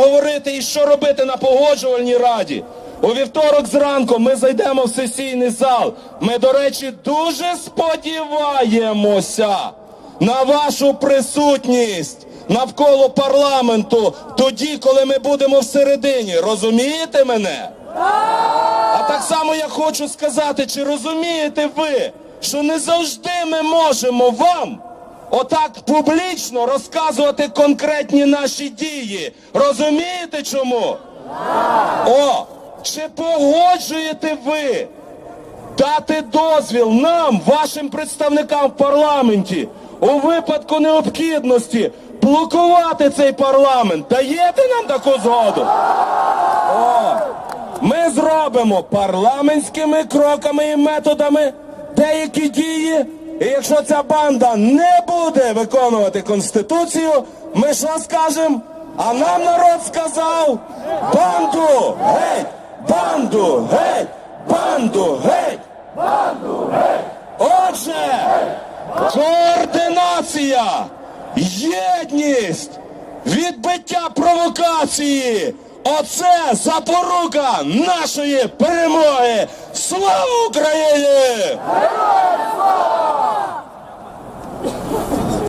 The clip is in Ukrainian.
говорити і що робити на погоджувальній раді. У вівторок зранку ми зайдемо в сесійний зал. Ми, до речі, дуже сподіваємося на вашу присутність навколо парламенту тоді, коли ми будемо всередині. Розумієте мене? А так само я хочу сказати, чи розумієте ви, що не завжди ми можемо вам отак публічно розказувати конкретні наші дії. Розумієте чому? О, чи погоджуєте ви дати дозвіл нам, вашим представникам в парламенті, у випадку необхідності блокувати цей парламент? Даєте нам таку згоду? О, ми зробимо парламентськими кроками і методами деякі дії. І якщо ця банда не буде виконувати конституцію, ми що скажемо? А нам народ сказав банду геть! Банду геть! Банду геть! Банду геть! Отже, координація, єдність, відбиття провокації. Оце запорука нашої перемоги. Слава Україні!